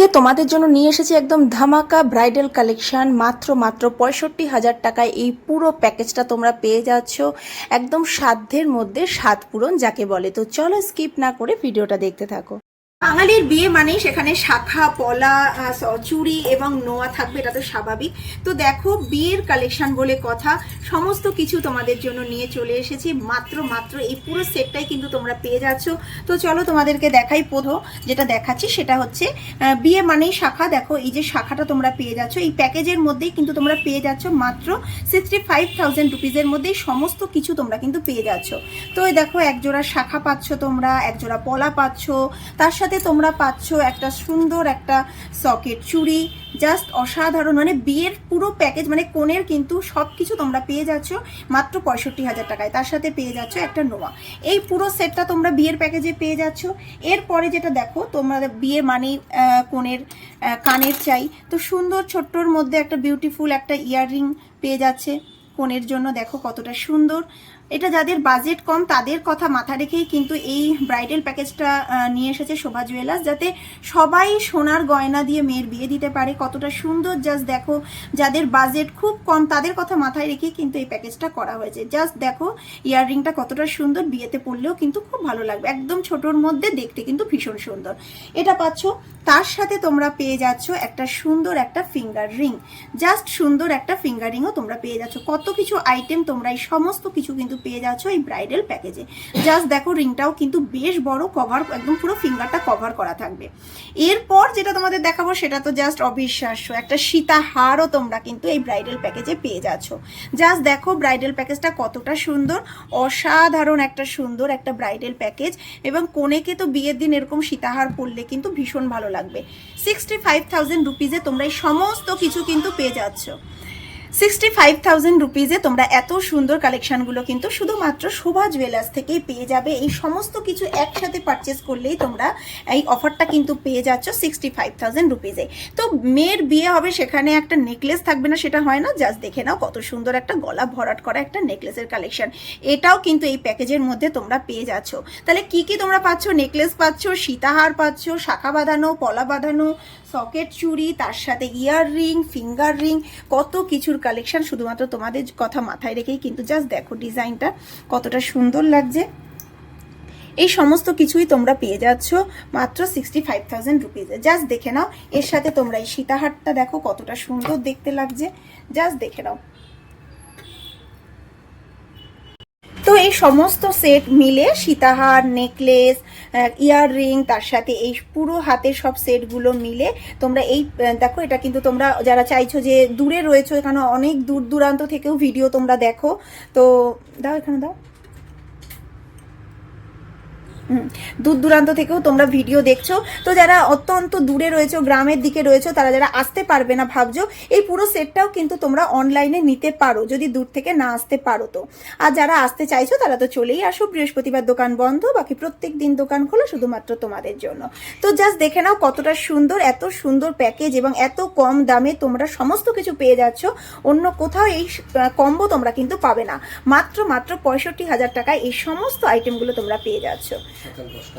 আজকে তোমাদের জন্য নিয়ে এসেছি একদম ধামাকা ব্রাইডাল কালেকশান মাত্র মাত্র পঁয়ষট্টি হাজার টাকায় এই পুরো প্যাকেজটা তোমরা পেয়ে যাচ্ছ। একদম সাধ্যের মধ্যে সাত পূরণ যাকে বলে। তো চলো স্কিপ না করে ভিডিওটা দেখতে থাকো। বাঙালির বিয়ে মানেই সেখানে শাখা, পলা চুড়ি এবং নোয়া থাকবে, এটা তো স্বাভাবিক। তো দেখো, বিয়ের কালেকশন বলে কথা, সমস্ত কিছু তোমাদের জন্য নিয়ে চলে এসেছি। মাত্র মাত্র এই পুরো সেটটাই কিন্তু তোমরা পেয়ে যাচ্ছ। তো চলো তোমাদেরকে দেখাই পোধো যেটা দেখাচ্ছি, সেটা হচ্ছে বিয়ে মানেই শাখা। দেখো, এই যে শাখাটা তোমরা পেয়ে যাচ্ছ, এই প্যাকেজের মধ্যেই কিন্তু তোমরা পেয়ে যাচ্ছ মাত্র সিক্সটি ফাইভ থাউজেন্ড রুপিজের মধ্যেই সমস্ত কিছু তোমরা কিন্তু পেয়ে যাচ্ছ। তো দেখো এক জোড়া শাখা পাচ্ছ তোমরা এক জোড়া পলা পাচ্ছ, তার সাথে তোমরা পাচ্ছ একটা সুন্দর একটা সকেট চুড়ি জাস্ট অসাধারণ মানে বিয়ের পুরো প্যাকেজ মানে কোণের কিন্তু সব কিছু তোমরা পেয়ে যাচ্ছ মাত্র পঁয়ষট্টি হাজার টাকায়। তার সাথে পেয়ে যাচ্ছ একটা নোয়া। এই পুরো সেটটা তোমরা বিয়ের প্যাকেজে পেয়ে যাচ্ছ। এরপরে যেটা দেখো, তোমরা বিয়ে মানেই কোণের কানের চাই। তো সুন্দর ছোট্টর মধ্যে একটা বিউটিফুল একটা ইয়াররিং পেয়ে যাচ্ছে কোণের জন্য। দেখো কতটা সুন্দর। এটা যাদের বাজেট কম, তাদের কথা মাথা রেখেই কিন্তু এই ব্রাইডাল প্যাকেজটা নিয়ে এসেছে শোভা জুয়েলার্স যাতে সবাই সোনার গয়না দিয়ে মেয়ের বিয়ে দিতে পারে। কতটা সুন্দর জাস্ট দেখো, যাদের বাজেট খুব কম, তাদের কথা মাথায় রেখেই কিন্তু এই প্যাকেজটা করা হয়েছে। জাস্ট দেখো, ইয়াররিংটা কতটা সুন্দর, বিয়েতে পড়লেও কিন্তু খুব ভালো লাগবে। একদম ছোটোর মধ্যে দেখতে কিন্তু ভীষণ সুন্দর। এটা পাচ্ছ, তার সাথে তোমরা পেয়ে যাচ্ছ একটা সুন্দর একটা ফিঙ্গার রিং জাস্ট সুন্দর একটা ফিঙ্গার রিংও তোমরা পেয়ে যাচ্ছ। কত কিছু আইটেম তোমরা এই সমস্ত কিছু কিন্তু পেয়ে যাচ্ছ এই ব্রাইডাল প্যাকেজে জাস্ট দেখো রিংটাও কিন্তু বেশ বড় কভার একদম পুরো ফিঙ্গারটা কভার করা থাকবে। এরপর যেটা তোমাদের দেখাবো সেটা তো জাস্ট অবিশ্বাস্য, একটা সীতাহারও তোমরা কিন্তু এই ব্রাইডাল প্যাকেজে পেয়ে যাচ্ছ। জাস্ট দেখো ব্রাইডাল প্যাকেজটা কতটা সুন্দর, অসাধারণ একটা সুন্দর একটা ব্রাইডাল প্যাকেজ এবং কোনেকে তো বিয়ের দিন এরকম সীতাহার পরলে কিন্তু ভীষণ ভালো লাগবে। সিক্সটি ফাইভ থাউজেন্ড রুপিজে তোমরা এই সমস্ত কিছু কিন্তু পেয়ে যাচ্ছ। সিক্সটি ফাইভ থাউজেন্ড রুপিজে তোমরা এত সুন্দর কালেকশনগুলো কিন্তু শুধুমাত্র শোভা জুয়েলার্স থেকেই পেয়ে যাবে। এই সমস্ত কিছু একসাথে পারচেস করলেই তোমরা এই অফারটা কিন্তু পেয়ে যাচ্ছ সিক্সটি ফাইভ থাউজেন্ড রুপিজে তো মেয়ের বিয়ে হবে সেখানে একটা নেকলেস থাকবে না, সেটা হয় না। জাস্ট দেখে নাও কত সুন্দর একটা গলা ভরাট করা একটা নেকলেসের কালেকশন এটাও কিন্তু এই প্যাকেজের মধ্যে তোমরা পেয়ে যাচ্ছ। তাহলে কি কি তোমরা পাচ্ছ? নেকলেস পাচ্ছ, সীতাহার পাচ্ছ, শাখা বাঁধানো, পলা বাঁধানো সকেট চুড়ি, তার সাথে ইয়ার রিং ফিঙ্গার রিং কত কিছুর কালেকশন শুধুমাত্র তোমাদের কথা মাথায় রেখেই কিন্তু জাস্ট দেখো ডিজাইনটা কতটা সুন্দর লাগছে। এই সমস্ত কিছুই তোমরা পেয়ে যাচ্ছ মাত্র সিক্সটি ফাইভ থাউজেন্ড রুপিজে জাস্ট দেখে নাও, এর সাথে তোমরা এই সীতাহারটা দেখো কতটা সুন্দর দেখতে লাগছে। জাস্ট দেখে নাও। তো এই সমস্ত সেট মিলে সীতাহার নেকলেস ইয়াররিং তার সাথে এই পুরো হাতের সব সেটগুলো মিলে তোমরা এই দেখো এটা কিন্তু তোমরা যারা চাইছো যে দূরে রয়েছো, এখানে অনেক দূর দূরান্ত থেকেও ভিডিও তোমরা দেখো। তো দাও এখানে দাও। দূর দূরান্ত থেকেও তোমরা ভিডিও দেখছ। তো যারা অত্যন্ত দূরে রয়েছো, গ্রামের দিকে রয়েছো, তারা যারা আসতে পারবে না ভাবছ, এই পুরো সেটটাও কিন্তু তোমরা অনলাইনে নিতে পারো, যদি দূর থেকে না আসতে পারো তো। আর যারা আসতে চাইছো, তারা তো চলেই আসো। বৃহস্পতিবার দোকান বন্ধ, বাকি প্রত্যেক দিন দোকান খোলা শুধুমাত্র তোমাদের জন্য। তো জাস্ট দেখে নাও কতটা সুন্দর, এত সুন্দর প্যাকেজ এবং এত কম দামে তোমরা সমস্ত কিছু পেয়ে যাচ্ছ। অন্য কোথাও এই কম্বো তোমরা কিন্তু পাবে না। মাত্র মাত্র পঁয়ষট্টি হাজার টাকায় এই সমস্ত আইটেমগুলো তোমরা পেয়ে যাচ্ছ। সকাল দশটা।